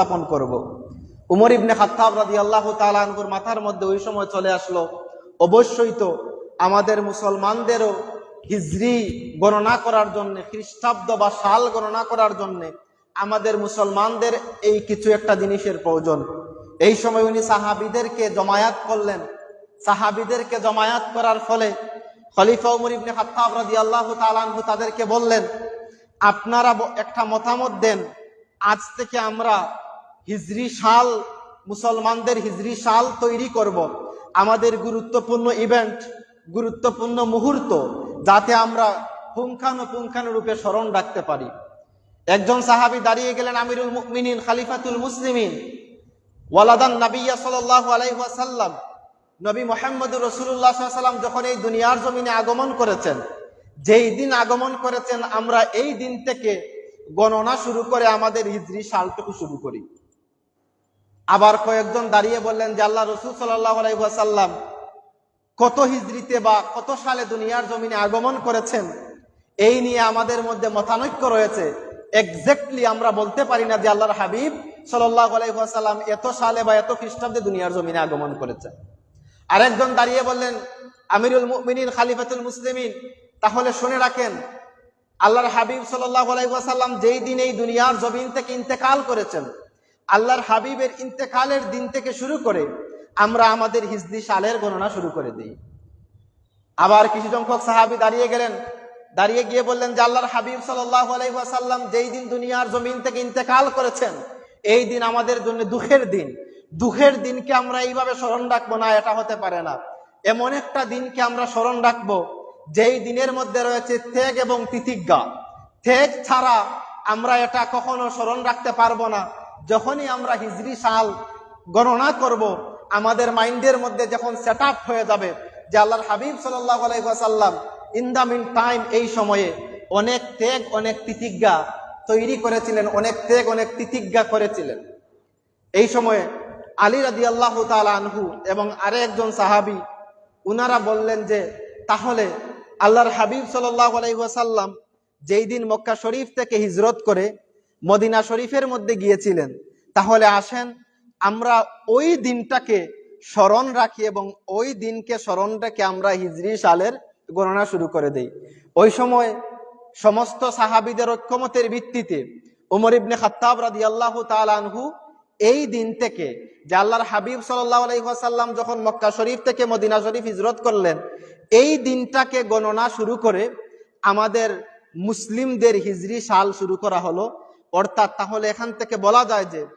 উপস্থাপন করব। উমর ইবনে খাত্তাব রাদি আল্লাহ তালানহুর মাথার মধ্যে ওই সময় চলে আসলো। অবশ্যই তো আমাদের মুসলমানদেরও হিজরি গণনা করার জন্য, খ্রিস্টাব্দ বা সাল গণনা করার জন্য আমাদের মুসলমানদের এই কিছু একটা জিনিসের প্রয়োজন। এই সময় উনি সাহাবিদেরকে জমায়াত করলেন। সাহাবিদেরকে জমায়াত করার ফলে খলিফা উমর ইবনে খাত্তাব রাদিয়াল্লাহু তাআলা আনহু তাদেরকে বললেন, আপনারা একটা মতামত দেন। আজ থেকে আমরা হিজরি সাল মুসলমানদের হিজরি সাল তৈরি করব। আমাদের গুরুত্বপূর্ণ ইভেন্ট গুরুত্বপূর্ণ মুহূর্ত, যাতে আমরা পুঙ্খানুপুঙ্খানুরূপে স্মরণ রাখতে পারি। একজন সাহাবী দাঁড়িয়ে গেলেন, আমিরুল মুমিনিন, খালিফাতুল মুসলিমিন, ওয়ালাদান নাবিয়া সাল্লাল্লাহু আলাইহি নবী মোহাম্মদুর রসুল্লাহ সাল্লাম যখন এই দুনিয়ার জমিনে আগমন করেছেন, যেই দিন আগমন করেছেন, আমরা এই দিন থেকে গণনা শুরু করে আমাদের হিজরি সালটুকু শুরু করি। আবার কয়েকজন দাঁড়িয়ে বললেন যে আল্লাহ রসুল সাল্লাহ কত হিজড়িতে বা কত সালে দুনিয়ার জমিনে আগমন করেছেন? এই নিয়ে আমাদের মধ্যে মতানৈক্য রয়েছে। এক্স্যাক্টলি আমরা বলতে পারি না যে আল্লাহর হাবিব সাল্লাহ এত সালে বা এত খ্রিস্টাব্দে দুনিয়ার জমিনে আগমন করেছেন। আরেকজন দাঁড়িয়ে বললেন, আমিরুল মুমিনিন খালিফাতুল মুসলিমিন। তাহলে শুনে রাখেন, আল্লাহর হাবিব সাল্লাহ আলাইসাল্লাম যেই দিন এই দুনিয়ার জমিন থেকে ইন্তেকাল করেছেন আল্লাহর হাবিবের ইন্তেকালের দিন থেকে শুরু করে আমরা আমাদের হিজদি সালের গণনা শুরু করে দিই। আবার কিছু সংখ্যক সাহাবি দাঁড়িয়ে গেলেন। দাঁড়িয়ে গিয়ে বললেন যে, আল্লাহর হাবিব আলাইসাল্লাম যেই দিন দুনিয়ার জমিন থেকে ইন্তেকাল করেছেন, এই দিন আমাদের জন্য দুঃখের দিন। দুঃখের দিনকে আমরা এইভাবে স্মরণ রাখব না, এটা হতে পারে না। এমন একটা দিনকে আমরা স্মরণ রাখব, যেই দিনের মধ্যে রয়েছে ত্যাগ এবং তিতিজ্ঞা। ত্যাগ ছাড়া আমরা এটা কখনো স্মরণ রাখতে পারব না। যখনই আমরা হিজরি সাল গণনা করব, আমাদের মাইন্ডের মধ্যে যখন সেট হয়ে যাবে যে আল্লাহর হাবিব আলাইসাল্লাম ইন দ্য মিন টাইম এই সময়ে অনেক ত্যাগ, অনেক তিতিজ্ঞা তৈরি করেছিলেন, অনেক ত্যাগ, অনেক তিতিজ্ঞা করেছিলেন। এই সময়ে আলী রাদি আল্লাহ আনহু এবং আরে একজন সাহাবি, উনারা বললেন যে, তাহলে আল্লাহর হাবিব সাল্লাহ আলাইসাল্লাম যেই দিন মক্কা শরীফ থেকে হিজরত করে মদিনা শরীফের মধ্যে গিয়েছিলেন। তাহলে আসেন, আমরা ওই দিনটাকে স্মরণ রাখি এবং ওই দিনকে স্মরণ রেখে আমরা হিজরি সালের গণনা শুরু করে দেই। ওই সময় সমস্ত সাহাবিদের ঐক্যমতের ভিত্তিতে উমর ইবনে খাত্তাব রাদি আল্লাহ আনহু এই দিন থেকে যে আল্লাহর হাবিব সাল্লাহ যখন মক্কা শরীফ থেকে মদিনা শরীফ হিজরত করলেন, এই দিনটাকে গণনা শুরু করে আমাদের মুসলিমদের হিজরি সাল শুরু করা হলো অর্থাৎ তাহলে এখান থেকে বলা যায় যে